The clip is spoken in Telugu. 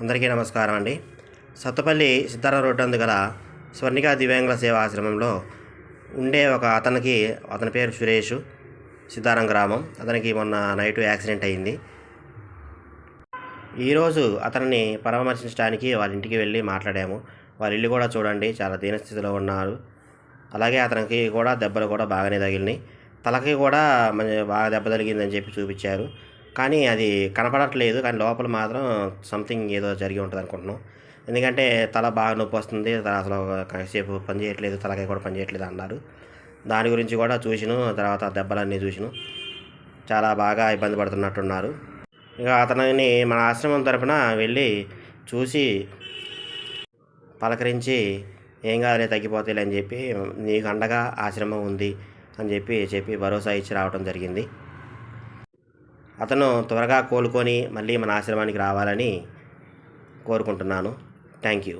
అందరికీ నమస్కారం అండి. సత్తపల్లి సిద్ధారామ రోడ్డు అందు గల స్వర్ణిక దివ్యాంగుల సేవా ఆశ్రమంలో ఉండే ఒక అతనికి అతని పేరు సురేష్ సిద్ధారం గ్రామం. అతనికి మొన్న నైట్ యాక్సిడెంట్ అయింది. ఈరోజు అతనిని పరామర్శించడానికి వాళ్ళ ఇంటికి వెళ్ళి మాట్లాడాము. వాళ్ళ ఇల్లు కూడా చూడండి చాలా దీనస్థితిలో ఉన్నారు. అలాగే అతనికి కూడా దెబ్బలు కూడా బాగానే తగిలినాయి. తలకి కూడా మంచి బాగా దెబ్బ తగిలిందని చెప్పి చూపించారు. కానీ అది కనపడట్లేదు. కానీ లోపల మాత్రం సంథింగ్ ఏదో జరిగి ఉంటుంది అనుకుంటున్నాం. ఎందుకంటే తల బాగా నొప్పి వస్తుంది. తల అసలు కాసేపు పని చేయట్లేదు. తలకాయ కూడా పని చేయట్లేదు అన్నారు. దాని గురించి కూడా చూసిను. తర్వాత దెబ్బలన్నీ చూసిను. చాలా బాగా ఇబ్బంది పడుతున్నట్టున్నారు. ఇక అతనిని మన ఆశ్రమం తరపున వెళ్ళి చూసి పలకరించి ఏం కాదులే తగ్గిపోతాయిలే అని చెప్పి నీకు అండగా ఆశ్రమం ఉంది అని చెప్పి చెప్పి భరోసా ఇచ్చి రావడం జరిగింది. అతను త్వరగా కోలుకొని మళ్ళీ మన ఆశ్రమానికి రావాలని కోరుకుంటున్నాను. Thank you